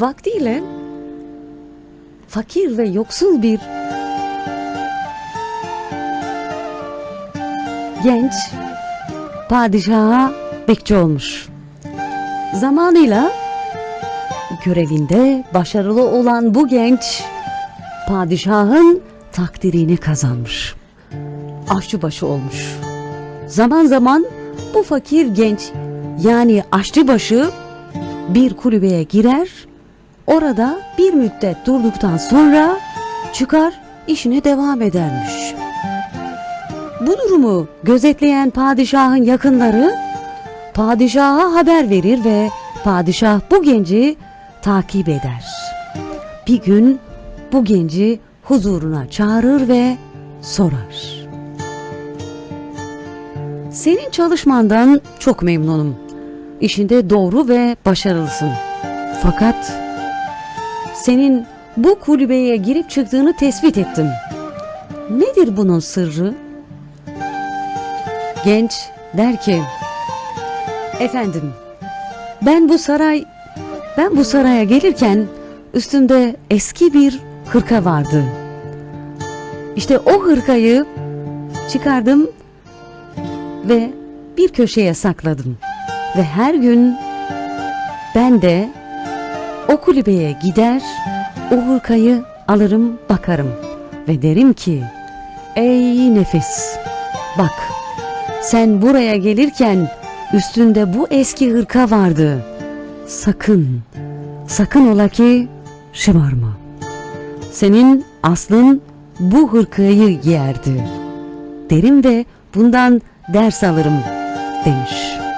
Vaktiyle fakir ve yoksul bir genç padişaha bekçi olmuş. Zamanıyla görevinde başarılı olan bu genç padişahın takdirini kazanmış. Aşçıbaşı olmuş. Zaman zaman bu fakir genç yani aşçıbaşı bir kulübeye girer, orada bir müddet durduktan sonra çıkar işine devam edermiş. Bu durumu gözetleyen padişahın yakınları padişaha haber verir ve padişah bu genci takip eder. Bir gün bu genci huzuruna çağırır ve sorar. Senin çalışmandan çok memnunum. İşinde doğru ve başarılısın. Fakat senin bu kulübeye girip çıktığını tespit ettim. Nedir bunun sırrı? Genç der ki, Efendim, ben bu saray, ben bu saraya gelirken üstümde eski bir hırka vardı. İşte o hırkayı çıkardım ve bir köşeye sakladım. Ve her gün ben de o kulübeye gider, o hırkayı alırım bakarım ve derim ki ey nefis bak sen buraya gelirken üstünde bu eski hırka vardı. Sakın, sakın ola ki şımarma. Senin aslın bu hırkayı giyerdi. Derim ve bundan ders alırım demiş.